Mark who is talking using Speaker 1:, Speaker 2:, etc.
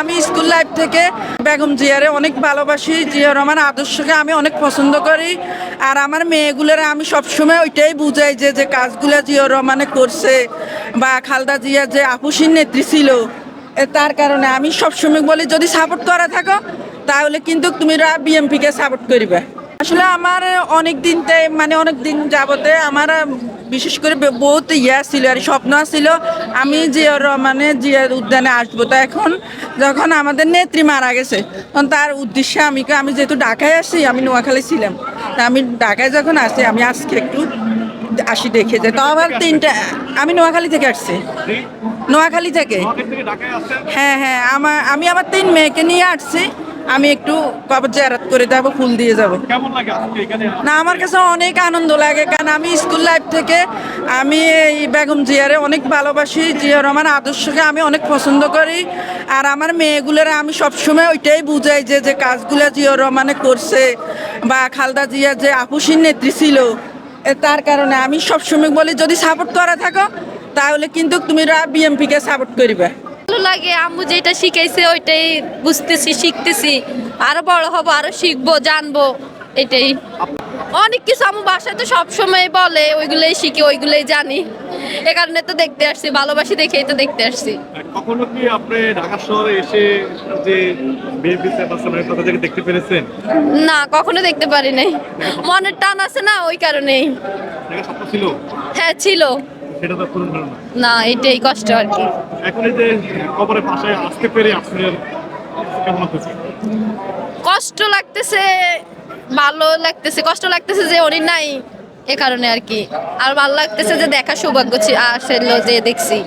Speaker 1: আমি school life থেকে বেগম জিয়ারে অনেক ভালোবাসি, জিয়া রহমান আদর্শকে আমি অনেক পছন্দ করি। আর আমার মেয়েগুলোর আমি সবসময় ওইটাই বুঝাই যে যে কাজগুলো জিয়া রহমানে করছে বা খালদা জিয়া যে আপুসির নেত্রী ছিল তার কারণে আমি সবসময় বলি, যদি সাপোর্ট করা থাকো, তাহলে কিন্তু তুমি বিএমপিকে সাপোর্ট করবে। আসলে আমার অনেক দিন মানে অনেক দিন যাবতে আমার বিশেষ করে বহুত ইয়া ছিল আর স্বপ্ন ছিল আমি জিয়া মানে জিয়া উদ্যানে আসব। তো এখন যখন আমাদের নেত্রী মারা গেছে তখন তার উদ্দেশ্যে আমি আমি যেহেতু ঢাকায় আসি আমি নোয়াখালী ছিলাম। তা আমি ঢাকায় যখন আসি আমি আজকে একটু আসি দেখে যাই। তো আবার তিনটা আমি নোয়াখালী থেকে আসছি। নোয়াখালী থেকে? হ্যাঁ হ্যাঁ আমার আমি আমার তিন মেয়েকে নিয়ে আসছি। আমি একটু কবর জারাত করে যাব ফুল দিয়ে যাব।
Speaker 2: কেমন লাগে
Speaker 1: না আমার কাছে অনেক আনন্দ লাগে কারণ আমি স্কুল লাইফ থেকে আমি এই বেগম জিয়ারে অনেক ভালোবাসি জিয়া রহমান আদর্শকে আমি অনেক পছন্দ করি। আর আমার মেয়েগুলোর আমি সবসময় ওইটাই বুঝাই যে যে কাজগুলো জিয়া রহমানে করছে বা খালদা জিয়া যে আপুসির নেত্রী ছিল তার কারণে আমি সবসময় বলি যদি সাপোর্ট করা থাকো তাহলে কিন্তু তুমি বিএমপিকে সাপোর্ট করবে।
Speaker 3: লাগে আম্মু যেটা শিখাইছে ওইটাই বুঝতেছি শিখতেছি। আরও বড় হব আরও শিখব জানব এটাই। অনেক কিছু আম্মু বাসায় তো সবসময় বলে ওইগুলোই শিখি ওইগুলোই জানি। এ কারণে তো দেখতে আসছি ভালোবাসি দেখেই তো দেখতে আসছি।
Speaker 2: কখনো কি আপনি ঢাকা শহরে এসে যে বিএনপি চেয়ারপারসনের কথা থেকে দেখতে পেরেছেন?
Speaker 3: না কখনো দেখতে পারি নাই। মনের টান আছে না ওই কারণেই।
Speaker 2: ছিল?
Speaker 3: হ্যাঁ ছিল।
Speaker 2: সেটা তো পূরণ হলো না
Speaker 3: না এটাই কষ্ট আর কি।
Speaker 2: এখন এই যে কবরের পাশে আসতে পেরে আপনার কেমন
Speaker 3: কষ্ট লাগতেছে ভালো লাগতেছে কষ্ট লাগতেছে যে উনি নাই এ কারণে আর কি। আর ভালো লাগতেছে যে দেখা সৌভাগ্য আসলো যে দেখছি।